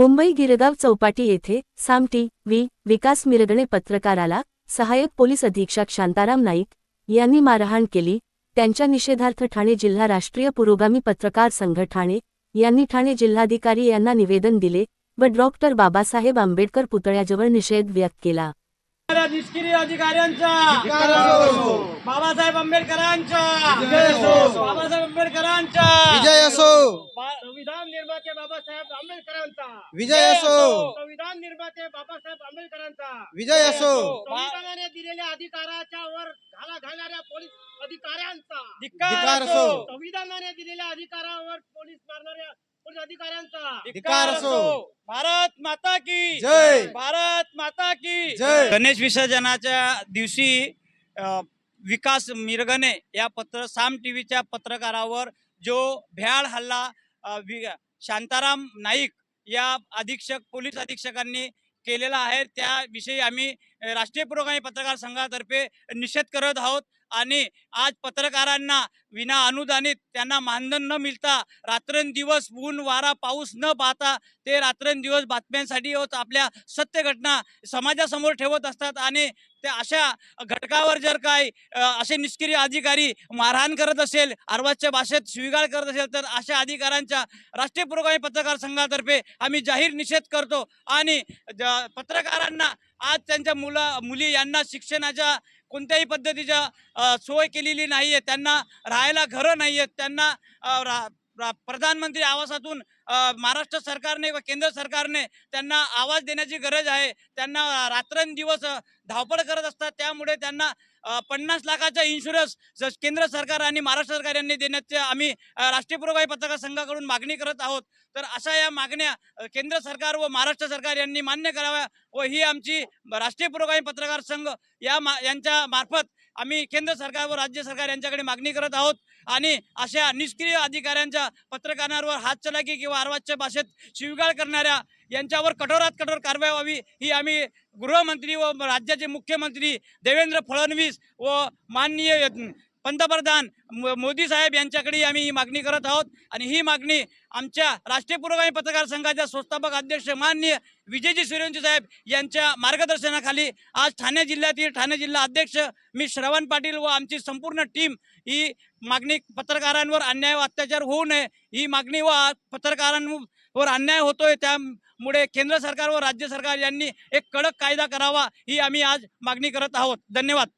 मुंबई गिरगाव चौपाटी येथे सामटी व्ही विकास मिरगणे पत्रकाराला सहाय्यक पोलीस अधीक्षक शांताराम नाईक यांनी मारहाण केली. त्यांच्या निषेधार्थ ठाणे जिल्हा राष्ट्रीय पुरोगामी पत्रकार संघ ठाणे यांनी ठाणे जिल्हाधिकारी यांना निवेदन दिले व डॉक्टर बाबासाहेब आंबेडकर पुतळ्याजवळ निषेध व्यक्त केला. निष्क्रिय अधिकाऱ्यांचा. बाबासाहेब आंबेडकरांच्या बाबासाहेब आंबेडकरांच्या विजय असो. संविधान निर्माते बाबासाहेब आंबेडकरांचा. विजय असो. संविधान निर्माते बाबासाहेब आंबेडकरांचा. विजय असो. संविधानाने दिलेल्या अधिकाराच्या वर घाला घालणाऱ्या पोलीस अधिकाऱ्यांचा. धिक्कार असो. संविधानाने दिलेल्या अधिकारावर पोलीस मारणाऱ्या अधिकाऱ्यांचा धिक्कार असो. भारत माता की जय. भारत माता की जय. गणेश विसर्जनाच्या दिवशी अ, विकास मिरगणे या पत्र साम टीव्हीच्या पत्रकारावर जो भ्याड हल्ला अ, वि- शांताराम नाईक या अधीक्षक पोलीस अधीक्षकांनी केलेला आहे त्याविषयी आम्ही अ, राष्ट्रीय पुरोगामी पत्रकार संघातर्फे निषेध करत आहोत आणि आज पत्रकारांना विना अनुदानित त्यांना मानधन न मिळता रात्रंदिवस ऊन वारा पाऊस न पाहता ते रात्रंदिवस बातम्यांसाठी होत आपल्या सत्य घटना समाजासमोर ठेवत असतात. आणि ते अशा घटकावर जर काय असे निष्क्रिय अधिकारी मारहाण करत असेल अर्वाजच्या भाषेत स्वीकार करत असेल तर अशा अधिकाऱ्यांच्या राष्ट्रीय पुरोगामी पत्रकार संघातर्फे आम्ही जाहीर निषेध करतो. आणि ज- पत्रकारांना आज त्यांच्या मुला मुली यांना शिक्षणाच्या कोणत्याही पद्धतीच्या सोय केलेली नाही आहे त्यांना राहायला घरं नाही आहेत त्यांना रा- प्रधानमंत्री आवासातून महाराष्ट्र सरकारने व केंद्र सरकारने त्यांना आवाज देण्याची गरज आहे. त्यांना रात्रंदिवस धावपळ करत असतात. त्यामुळे त्यांना पन्नास लाखाचा इन्शुरन्स ज- केंद्र सरकार आणि महाराष्ट्र सरकार यांनी देण्याचे आम्ही राष्ट्रीय पुरोगामी पत्रकार संघाकडून मागणी करत आहोत. तर अशा या मागण्या केंद्र सरकार व महाराष्ट्र सरकार यांनी मान्य कराव्या व ही आमची राष्ट्रीय पुरोगामी पत्रकार संघ या मा यांच्या मार्फत आम्ही केंद्र सरकार व राज्य सरकार यांच्याकडे मागणी करत आहोत आणि अशा निष्क्रिय अधिकाऱ्यांच्या पत्रकारांवर हातचलाकी किंवा अर्वाच्य भाषेत शिवगाळ करणाऱ्या यांच्यावर कठोरात कठोर कारवाई व्हावी ही आम्ही गृहमंत्री व राज्याचे मुख्यमंत्री देवेंद्र फडणवीस व माननीय पंतप्रधान मो- मोदी साहेब यांच्याकडे आम्ही ही मागणी करत आहोत. आणि ही मागणी आमच्या राष्ट्रीय पुरोगामी पत्रकार संघाच्या संस्थापक अध्यक्ष माननीय विजयजी सूर्यवंशी साहेब यांच्या मार्गदर्शनाखाली आज ठाणे जिल्ह्यातील ठाणे जिल्हा अध्यक्ष मी श्रवण पाटील व आमची संपूर्ण टीम ही मागणी पत्रकारांवर अन्याय व अत्याचार होऊ नये ही मागणी व पत्रकारांवर अन्याय होतोय त्यामुळे केंद्र सरकार व राज्य सरकार यांनी एक कडक कायदा करावा ही आम्ही आज मागणी करत आहोत. धन्यवाद.